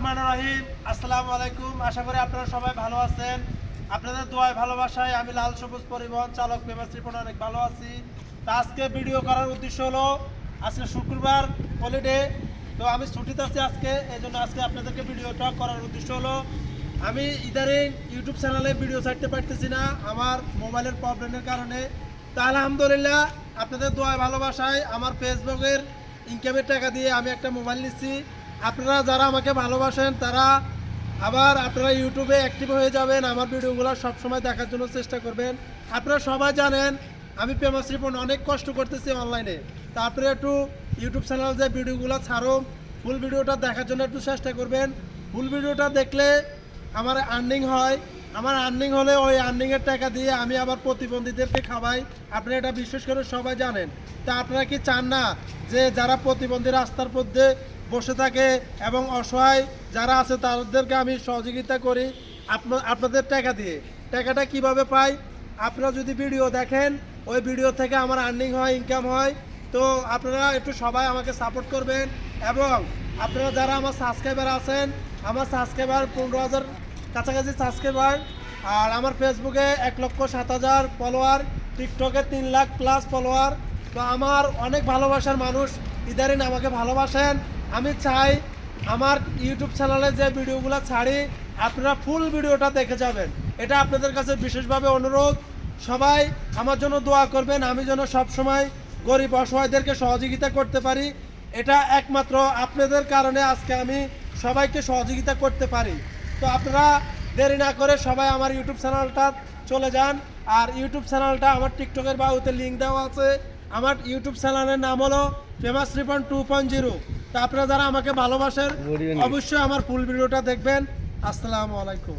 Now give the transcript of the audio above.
রহমান রহিম, আসসালামু আলাইকুম। আশা করি আপনারা সবাই ভালো আছেন। আপনাদের দোয়ায়, ভালোবাসায় আমি লাল সবুজ পরিবহন চালক রিপোর্ট অনেক ভালো আছি। তা আজকে ভিডিও করার উদ্দেশ্য হলো, আজকে শুক্রবার হলিডে তো আমি ছুটিতে আছি আজকে এই জন্য আজকে আপনাদেরকে ভিডিওটা করার উদ্দেশ্য হলো, আমি ইদারিং ইউটিউব চ্যানেলে ভিডিও ছাড়তে পারতেছি না, আমার মোবাইলের প্রবলেমের কারণে। তা আলহামদুলিল্লাহ, আপনাদের দোয়ায়, ভালোবাসায় আমার ফেসবুকের ইনকামের টাকা দিয়ে আমি একটা মোবাইল নিচ্ছি। আপনারা যারা আমাকে ভালোবাসেন, তারা আবার আপনারা ইউটিউবে অ্যাক্টিভ হয়ে যাবেন, আমার ভিডিওগুলো সবসময় দেখার জন্য চেষ্টা করবেন। আপনারা সবাই জানেন, আমি ফেমাস রিপোর্ট অনেক কষ্ট করতেছি অনলাইনে তা আপনারা একটু ইউটিউব চ্যানেল যে ভিডিওগুলো ছাড়ো ফুল ভিডিওটা দেখার জন্য একটু চেষ্টা করবেন। ফুল ভিডিওটা দেখলে আমার আর্নিং হয়। আমার আর্নিং হলে ওই আর্নিংয়ের টাকা দিয়ে আমি আবার প্রতিবন্ধীদেরকে খাওয়াই। আপনারা এটা বিশেষ করে সবাই জানেন। তা আপনারা কি চান না যে যারা প্রতিবন্ধী রাস্তার মধ্যে বসে থাকে এবং অসহায় যারা আছে তাদেরকে আমি সহযোগিতা করি আপনা- আপনাদের টাকা দিয়ে। টাকাটা কীভাবে পাই? আপনারা যদি ভিডিও দেখেন, ওই ভিডিও থেকে আমার আর্নিং হয় ইনকাম হয়, তো আপনারা একটু সবাই আমাকে সাপোর্ট করবেন এবং আপনারা যারা আমার সাবস্ক্রাইবার আছেন, আমার সাবস্ক্রাইবার পনেরো হাজার কাছাকাছি সাবস্ক্রাইবার আর আমার ফেসবুকে এক লক্ষ সাত হাজার ফলোয়ার টিকটকে তিন লাখ প্লাস ফলোয়ার তো আমার অনেক ভালোবাসার মানুষ ইদারিন আমাকে ভালোবাসেন। আমি চাই আমার ইউটিউব চ্যানেলে যে ভিডিওগুলো ছাড়ি, আপনারা ফুল ভিডিওটা দেখে যাবেন। এটা আপনাদের কাছে বিশেষভাবে অনুরোধ। সবাই আমার জন্য দোয়া করবেন, আমি যেন সবসময় গরিব অসহায়দেরকে সহযোগিতা করতে পারি। এটা একমাত্র আপনাদের কারণে আজকে আমি সবাইকে সহযোগিতা করতে পারি। তো আপনারা দেরি না করে সবাই আমার ইউটিউব চ্যানেলটা চলে যান। আর ইউটিউব চ্যানেলটা আমার টিকটকের বাহুতে লিঙ্ক দেওয়া আছে। আমার ইউটিউব চ্যানেলের নাম হলো famous Ripon two point zero তা আপনারা যারা আমাকে ভালোবাসেন অবশ্যই আমার ফুল ভিডিওটা দেখবেন। আসসালামু আলাইকুম।